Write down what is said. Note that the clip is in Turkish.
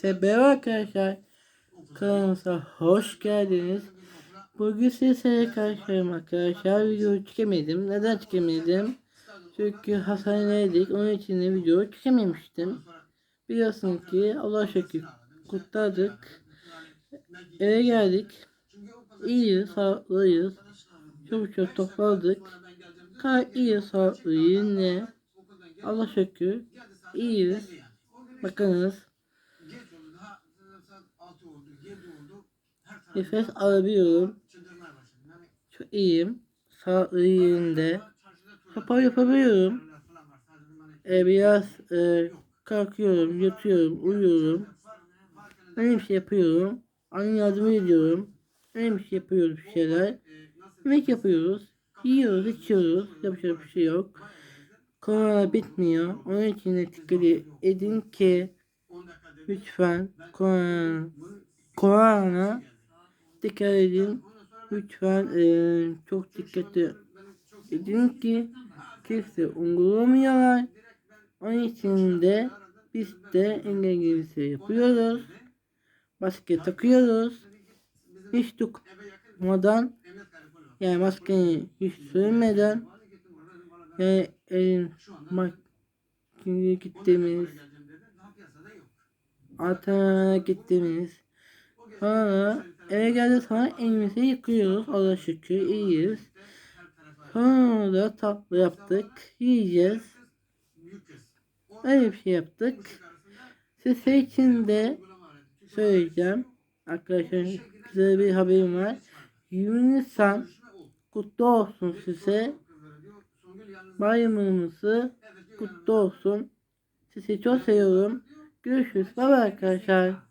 Selam arkadaşlar. Kanalımıza hoş geldiniz. Bugün sizlere karşıyım arkadaşlar. Video çekemedim. Neden çekemedim? Çünkü hastanedeydik. Onun için de video çekememiştim. Biliyorsun ki Allah şükür kurtardık. Eve geldik. İyiyiz, sağlıklıyız. Çok çok topladık. Gayet iyi, sağlıklıyız yine. Allah şükür iyiyiz. Bakınız. Nefes alabiliyorum. Çok iyiyim. Sağlığı yerinde. Spor yapabiliyorum. E, biraz e, kalkıyorum, yatıyorum, uyuyorum. Bir şey yapıyorum. Anne yardım ediyorum. Bir şey yapıyoruz bir şeyler. Yemek yapıyoruz. Yiyoruz, içiyoruz. Yapacak bir şey yok. Korona bitmiyor. Onun için de dikkat edin ki lütfen korona, korona dikkat edin. Lütfen eee, çok dikkatli edin ki kimse uygulamıyorlar. Onun için de biz de İngilizce yapıyoruz. Maske takıyoruz. Hiç tukmadan yani maskeyi hiç sürmeden yani elin makineye gittiğimiz Altına gittiğimiz sonra eve geldi sonra elimizi yıkıyoruz. Allah şükür iyiyiz. Sonra da tatlı yaptık. Yiyeceğiz. Öyle bir şey yaptık. Size için de söyleyeceğim. Arkadaşlar size bir haberim var. 20 Nisan kutlu olsun size. Bayramımızı kutlu olsun. Sizi çok seviyorum görüşürüz. Bye bye arkadaşlar